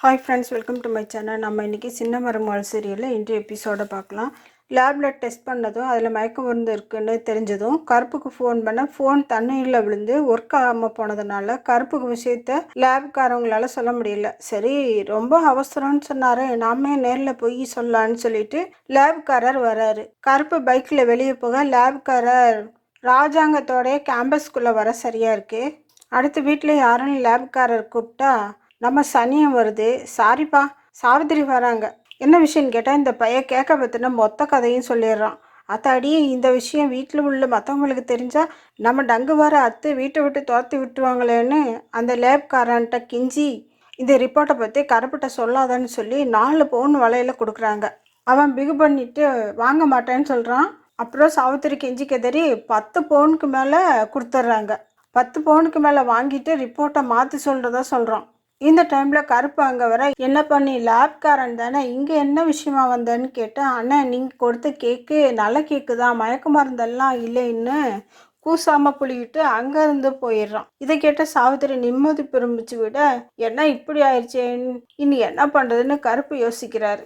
Hi friends welcome to my channel நம்ம இன்றைக்கி சின்ன மருமகள் சீரியலில் இன்றைய எபிசோடை பார்க்கலாம். லேபில் டெஸ்ட் பண்ணதும் அதில் மயக்க மருந்து இருக்குன்னு தெரிஞ்சதும் கருப்புக்கு ஃபோன் பண்ண ஃபோன் தண்ணியில் விழுந்து ஒர்க் ஆகாமல் போனதுனால கருப்புக்கு விஷயத்த லேப்காரவங்களால சொல்ல முடியல. சரி ரொம்ப அவசரம்னு சொன்னாரு. நாமே நேரில் போய் சொல்லலான்னு சொல்லிட்டு லேப்காரர் வராரு. கருப்பு பைக்கில் வெளியே போக லேப்காரர் ராஜாங்கத்தோடைய கேம்பஸ்குள்ளே வர சரியாக இருக்குது அடுத்து வீட்டில் யாரும் லேப்காரர் கூப்பிட்டா நம்ம சனியம் வருது. சாரிப்பா சாவித்திரி வராங்க. என்ன விஷயம்னு கேட்டால் இந்த பையன் கேட்க பற்றின மொத்த கதையும் சொல்லிடுறான். அத்தாடி இந்த விஷயம் வீட்டில் உள்ள மற்றவங்களுக்கு தெரிஞ்சால் நம்ம டங்கு வர அத்து வீட்டை விட்டு துரத்தி விட்டுருவாங்களேன்னு அந்த லேப்காரன்ட்ட கிஞ்சி இந்த ரிப்போர்ட்டை பற்றி கருப்பிட்ட சொல்லாதன்னு சொல்லி நாலு பவுன் வலையில் கொடுக்குறாங்க. அவன் பிகு பண்ணிட்டு வாங்க மாட்டேன்னு சொல்கிறான் அப்புறம் சாவித்திரி கெஞ்சி கெதறி பத்து பவுனுக்கு மேலே கொடுத்துட்றாங்க. பத்து பவுனுக்கு மேலே வாங்கிட்டு ரிப்போர்ட்டை மாற்றி சொல்கிறதா சொல்கிறான் இந்த டைமில் கருப்பு அங்கே வர என்ன பண்ணி லேப்காரன் தானே இங்கே என்ன விஷயமா வந்தேன்னு கேட்டேன். அண்ணன் நீங்கள் கொடுத்த கேக்கு நல்ல கேக்கு தான் மயக்க மருந்தெல்லாம் இல்லைன்னு கூசாமல் புளிவிட்டு அங்கேருந்து போயிடுறான். இதை கேட்ட சாவித்திரி நிம்மதி பெருமிச்சு விட என்ன இப்படி ஆயிடுச்சேன்னு இனி என்ன பண்ணுறதுன்னு கருப்பு யோசிக்கிறாரு.